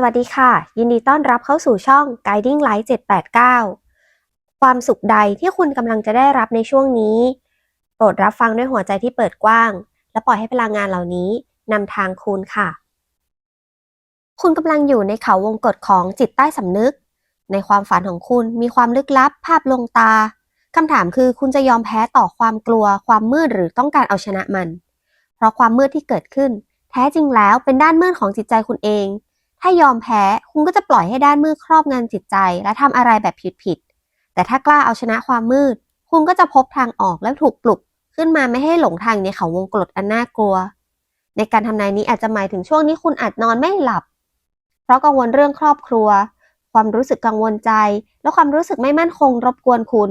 สวัสดีค่ะ ยินดีต้อนรับเข้าสู่ช่อง Guiding Light 789 ความสุขใดที่คุณกำลังจะได้รับในช่วงนี้ โปรดรับฟังด้วยหัวใจที่เปิดกว้าง และปล่อยให้พลังงานเหล่านี้นำทางคุณค่ะ คุณกำลังอยู่ในเขาวงกฏของจิตใต้สำนึก ในความฝันของคุณมีความลึกลับ ภาพลงตาคำถามคือคุณจะยอมแพ้ต่อความกลัว ความมืดหรือต้องการเอาชนะมัน เพราะความมืดที่เกิดขึ้น แท้จริงแล้วเป็นด้านมืดของจิตใจคุณเอง ถ้ายอมแพ้คุณก็จะปล่อยให้ด้านมืดครอบงำจิตใจ และทำอะไรแบบผิดๆแต่ถ้ากล้าเอาชนะความมืด คุณก็จะพบทางออกและถูกปลุก ขึ้นมาไม่ให้หลงทางในเขาวงกฏอันน่ากลัว ในการทำนายนี้อาจจะหมายถึงช่วงนี้คุณอาจนอนไม่หลับ เพราะกังวลเรื่องครอบครัว ความรู้สึกกังวลใจ และความรู้สึกไม่มั่นคงรบกวนคุณ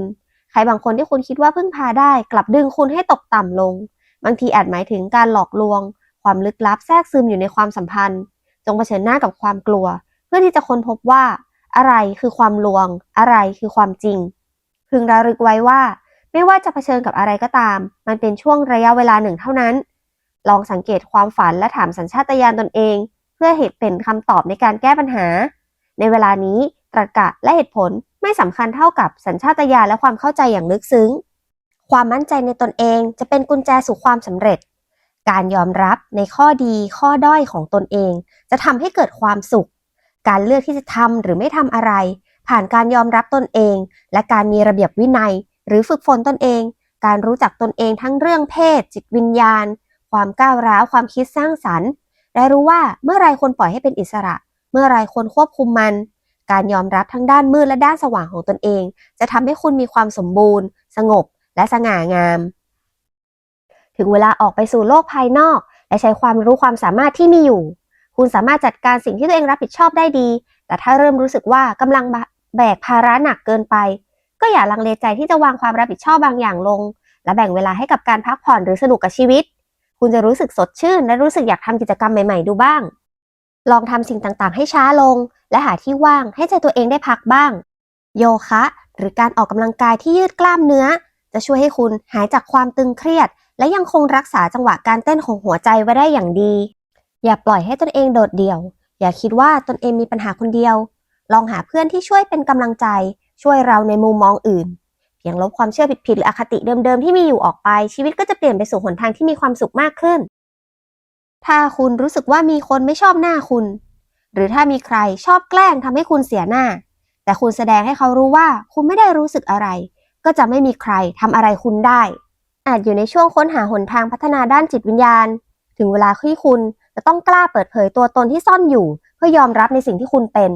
ใครบางคนที่คุณคิดว่าพึ่งพาได้ กลับดึงคุณให้ตกต่ำลง บางทีอาจหมายถึงการหลอกลวง ความลึกลับแทรกซึมอยู่ในความสัมพันธ์ จงเผชิญหน้ากับความกลัว เพื่อที่จะค้นพบว่า อะไรคือความลวง อะไรคือความจริง พึงระลึกไว้ว่า ไม่ว่าจะเผชิญกับอะไรก็ตาม มันเป็นช่วงระยะเวลาหนึ่งเท่านั้น ลองสังเกตความฝันและถามสัญชาตญาณตนเอง เพื่อเหตุเป็นคำตอบในการแก้ปัญหา ในเวลานี้ตรรกะและเหตุผลไม่สำคัญเท่ากับสัญชาตญาณและความเข้าใจอย่างลึกซึ้ง ความมั่นใจในตนเองจะเป็นกุญแจสู่ความสำเร็จ การยอมรับในข้อดีข้อด้อยของตนเอง จะทำให้เกิดความสุข การเลือกที่จะทำหรือไม่ทำอะไร ผ่านการยอมรับตนเอง และการมีระเบียบวินัย หรือฝึกฝนตนเอง การรู้จักตนเองทั้งเรื่องเพศ จิตวิญญาณ ความก้าวร้าวความคิดสร้างสรรค์และรู้ว่าเมื่อไรควรปล่อยให้เป็นอิสระ เมื่อไรควรควบคุมมัน การยอมรับทั้งด้านมืดและด้านสว่างของตนเอง จะทำให้คุณมีความสมบูรณ์ สงบ และสง่างาม ถึงเวลาออกไปสู่โลกภายนอก และใช้ความรู้ความสามารถที่มีอยู่ คุณสามารถจัดการสิ่งที่ตัวเองรับผิดชอบได้ดี แต่ถ้าเริ่มรู้สึกว่ากำลังแบกภาระหนักเกินไป ก็อย่าลังเลใจที่จะวางความรับผิดชอบบางอย่างลง และแบ่งเวลาให้กับการพักผ่อนหรือสนุกกับชีวิต คุณจะรู้สึกสดชื่น และรู้สึกอยากทำกิจกรรมใหม่ๆ ดูบ้าง ลองทำสิ่งต่างๆ ให้ช้าลง และหาที่ว่างให้ใจตัวเองได้พักบ้าง โยคะ หรือการออกกำลังกายที่ยืดกล้ามเนื้อ จะช่วยให้คุณหายจากความตึงเครียด และยังคงรักษาจังหวะการเต้นของหัวใจไว้ได้อย่างดี อย่าปล่อยให้ตนเองโดดเดี่ยว อย่าคิดว่าตนเองมีปัญหาคนเดียว ลองหาเพื่อนที่ช่วยเป็นกำลังใจ ช่วยเราในมุมมองอื่น เพียงลบความเชื่อผิดๆหรืออคติเดิมๆที่มีอยู่ออกไป ชีวิตก็จะเปลี่ยนไปสู่หนทางที่มีความสุขมากขึ้น ถ้าคุณรู้สึกว่ามีคนไม่ชอบหน้าคุณ หรือถ้ามีใครชอบแกล้งทำให้คุณเสียหน้า แต่คุณแสดงให้เขารู้ว่าคุณไม่ได้รู้สึกอะไร ก็จะไม่มีใครทำอะไรคุณได้ อาจอยู่ในช่วงค้นหาหนทางพัฒนาด้านจิตวิญญาณ ถึงเวลาที่คุณจะต้องกล้าเปิดเผยตัวตนที่ซ่อนอยู่ เพื่อยอมรับในสิ่งที่คุณเป็น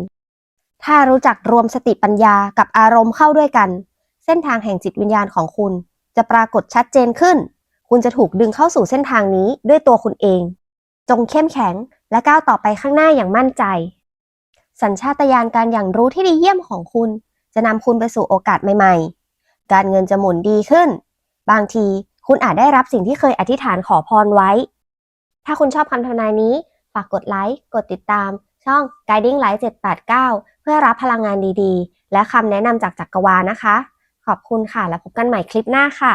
ถ้ารู้จักรวมสติปัญญากับอารมณ์เข้าด้วยกัน เส้นทางแห่งจิตวิญญาณของคุณ จะปรากฏชัดเจนขึ้น คุณจะถูกดึงเข้าสู่เส้นทางนี้ด้วยตัวคุณเอง จงเข้มแข็งและก้าวต่อไปข้างหน้าอย่างมั่นใจ สัญชาตญาณการอย่างรู้ที่ดีเยี่ยมของคุณ จะนำคุณไปสู่โอกาสใหม่ ๆ การเงินจะหมุนดีขึ้น บางทีคุณอาจได้รับสิ่งที่เคยอธิษฐานขอพรไว้ ถ้าคุณชอบคำทำนายนี้ฝากกดไลค์ กดติดตาม ช่อง Guiding Light 789 เพื่อรับพลังงานดีๆ และคำแนะนำจากจักรวาลนะคะ ขอบคุณค่ะ แล้วพบกันใหม่คลิปหน้าค่ะ